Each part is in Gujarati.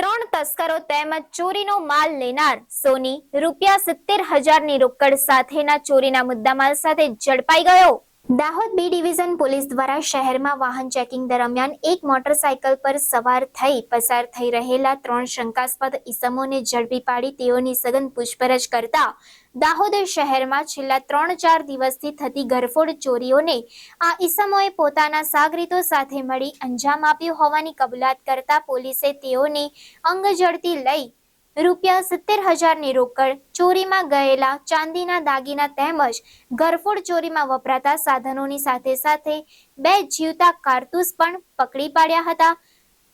ત્રણ તસ્કરો તેમજ ચોરીનો માલ લેનાર સોની રૂપિયા સિત્તેર હજારની રોકડ સાથેના ચોરીના મુદ્દામાલ સાથે ઝડપાઈ ગયો. દાહોદ બી ડિવિઝન પોલીસ દ્વારા શહેરમાં વાહન ચેકિંગ દરમિયાન એક મોટરસાયકલ પર સવાર થઈ પસાર થઈ રહેલા ત્રણ શંકાસ્પદ ઈસમોને ઝડપી પાડી તેઓની સઘન પૂછપરછ કરતા દાહોદ શહેરમાં છેલ્લા ત્રણ ચાર દિવસથી થતી ઘરફોડ ચોરીઓને આ ઈસમોએ પોતાના સાગરીતો સાથે મળી અંજામ આપ્યો હોવાની કબૂલાત કરતા પોલીસે તેઓને અંગ ઝડતી લઈ રૂપિયા સિત્તેર હજારની રોકડ ચોરીમાં ગયેલા ચાંદીના દાગીના તેમજ ઘરફોડ ચોરીમાં વપરાતા સાધનોની સાથે સાથે બે જીવતા કારતૂસ પણ પકડી પાડ્યા હતા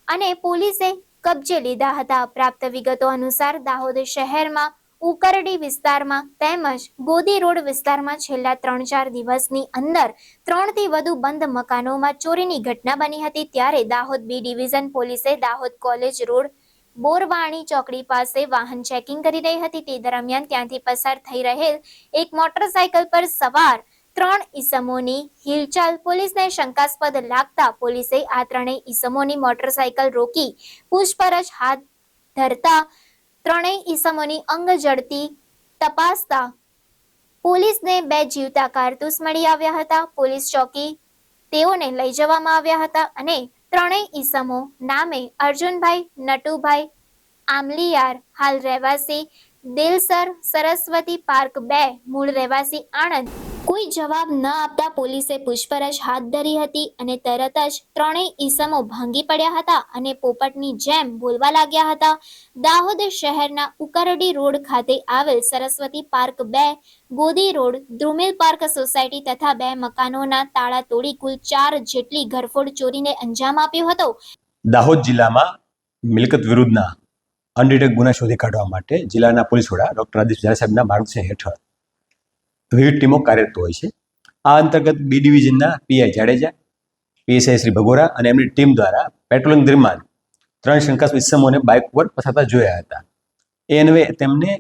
અને પોલીસે કબજે લીધા હતા. પ્રાપ્ત વિગતો અનુસાર દાહોદ શહેરમાં ઉકરડી વિસ્તારમાં તેમજ ગોદી રોડ વિસ્તારમાં છેલ્લા ત્રણ ચાર દિવસની અંદર ત્રણથી વધુ બંધ મકાનોમાં ચોરીની ઘટના બની હતી. ત્યારે દાહોદ બી ડિવિઝન પોલીસે દાહોદ કોલેજ રોડ બોરવાણી ચોકડી પાસે વાહન ચેકિંગ કરી રહી હતી. તે દરમિયાન ત્યાંથી પસાર થઈ રહેલ એક મોટરસાયકલ પર સવાર ત્રણ ઈસમોની હિલચાલ પોલીસને શંકાસ્પદ લાગતા પોલીસે આ ત્રણેય ઈસમોની મોટરસાયકલ રોકી પૂછપરછ હાથ ધરતા ત્રણેય ઈસમોની અંગ જડતી તપાસતા પોલીસને બે જીવતા કારતૂસ મળી આવ્યા હતા. પોલીસ ચોકી તેઓને લઈ જવામાં આવ્યા હતા અને ત્રણેય ઈસમો નામે અર્જુનભાઈ, નટુભાઈ આમલીયાર હાલ રહેવાસી દિલસર સરસ્વતી પાર્ક બે મૂળ રહેવાસી આણંદ કોઈ જવાબ ન આપતા પોલીસે પૂછપરછ હાથ ધરી હતી અને તરત જ ત્રણેય ઈસમો ભાંગી પડ્યા હતા અને પોપટની જેમ બોલવા લાગ્યા હતા. દાહોદ શહેરના ઉકરડી રોડ ખાતે આવેલ સરસ્વતી પાર્ક બે, Godi road Drumil park society તથા બે મકાનોના તાળા તોડી કુલ ચાર જેટલી ઘરફોડ ચોરીને અંજામ આપ્યો હતો. દાહોદ જિલ્લામાં મિલકત વિરુદ્ધના અનડિટેક ગુના શોધી કાઢવા માટે જિલ્લાના પોલીસ વડા ડોક્ટર આદિશ સાહેબના માર્ગદર્શન હેઠળ વિવિધ ટીમો કાર્યરત હોય છે. આ અંતર્ગત બી ડિવિઝનના પીઆઈ જાડેજા પીએસઆઈ શ્રી ભગોરા અને એમની ટીમ દ્વારા પેટ્રોલિંગ દરમિયાન ત્રણ શંકાસ્પદ ઇસમોને બાઇક ઉપર પસારતા જોયા હતા. એ અન્વે તેમને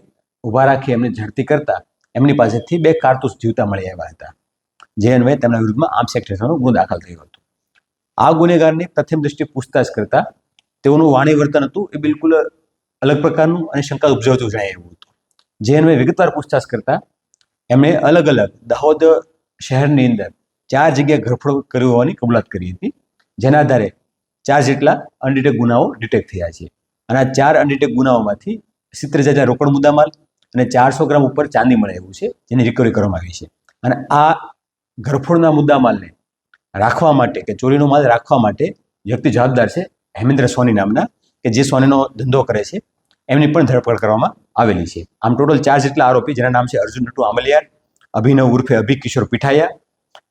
ઊભા રાખી એમને ઝડપી કરતા એમની પાસેથી બે કારતૂસ જીવતા મળી આવ્યા હતા. જે અન્વયે તેમના વિરુદ્ધમાં આમ સેક્રેટરીનો ગુનો દાખલ થયો હતો. આ ગુનેગારની પ્રથમ દ્રષ્ટિએ પૂછતાછ કરતા તેઓનું વાણી વર્તન હતું એ બિલકુલ અલગ પ્રકારનું અને શંકા ઉપજાવતું જણાય એવું હતું. જે અન્વયે વિગતવાર પૂછતાછ કરતા એમણે અલગ અલગ દાહોદ શહેરની અંદર ચાર જગ્યાએ ઘરફોડ કર્યો હોવાની કબૂલાત કરી હતી, જેના આધારે ચાર જેટલા અનડિટેક ગુનાઓ ડિટેક્ટ થયા છે. અને આ ચાર અનડિટેક ગુનાઓમાંથી સિત્તેર હજાર રોકડ મુદ્દામાલ અને ચારસો ગ્રામ ઉપર ચાંદી મળે એવું છે, જેની રિકવરી કરવામાં આવી છે. અને આ ઘરફોડના મુદ્દામાલને રાખવા માટે કે ચોરીનો માલ રાખવા માટે વ્યક્તિ જવાબદાર છે હેમેન્દ્ર સોની નામના, કે જે સોનીનો ધંધો કરે છે, એમની પણ ધરપકડ કરવામાં આવેલી છે. આમ ટોટલ ચાર જેટલા આરોપી જેના નામ છે અર્જુન નટુ આમલિયાર અભિનવ ઉર્ફે અભિ કિશોર પીઠાયા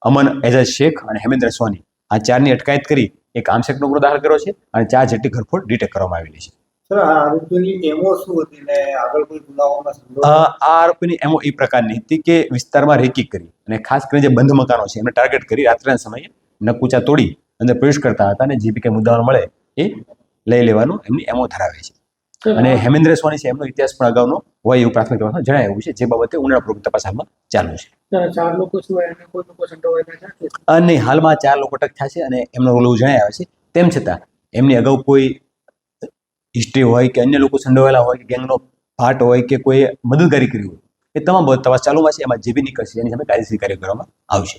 અમન એઝાજ શેખ અને હેમેન્દ્ર સોની. આ ચારની અટકાયત કરી એક આમસેકનો ગુનો દાખલ કર્યો છે અને ચાર જેટલી ઘરફોડ ડિટેક્ટ કરવામાં આવેલી છે? આ આરોપીની એમો એ પ્રકારની હતી કે વિસ્તારમાં રેકી કરી અને ખાસ કરીને જે બંધ મકાનો છે એમને ટાર્ગેટ કરી રાત્રિના સમયે નકુચા તોડી અંદર પ્રવેશ કરતા હતા અને જે બી કંઈ મુદ્દાઓ મળે એ લઈ લેવાનું એમની એમો ધરાવે છે. અને હેમેન્દ્ર સોની છે એમનો ઇતિહાસ પણ અગાઉનો હોય એવું પ્રાથમિક તપાસમાં જણાયું છે જે બાબતે ઊંડાણપૂર્વક તપાસ હાલમાં ચાલુ છે. અને હાલમાં ચાર લોકો અટક થયા છે અને એમનો રોલ એવું જણાય આવે છે. તેમ છતાં એમની અગાઉ કોઈ હિસ્ટ્રી હોય કે અન્ય લોકો સંડોવાયેલા હોય કે ગેંગનો પાર્ટ હોય કે કોઈ મદદગારી કરી હોય એ તમામ તપાસ ચાલુમાં છે. એમાં જે બી નીકળશે એની સામે કાયદેસર કાર્ય કરવામાં આવશે.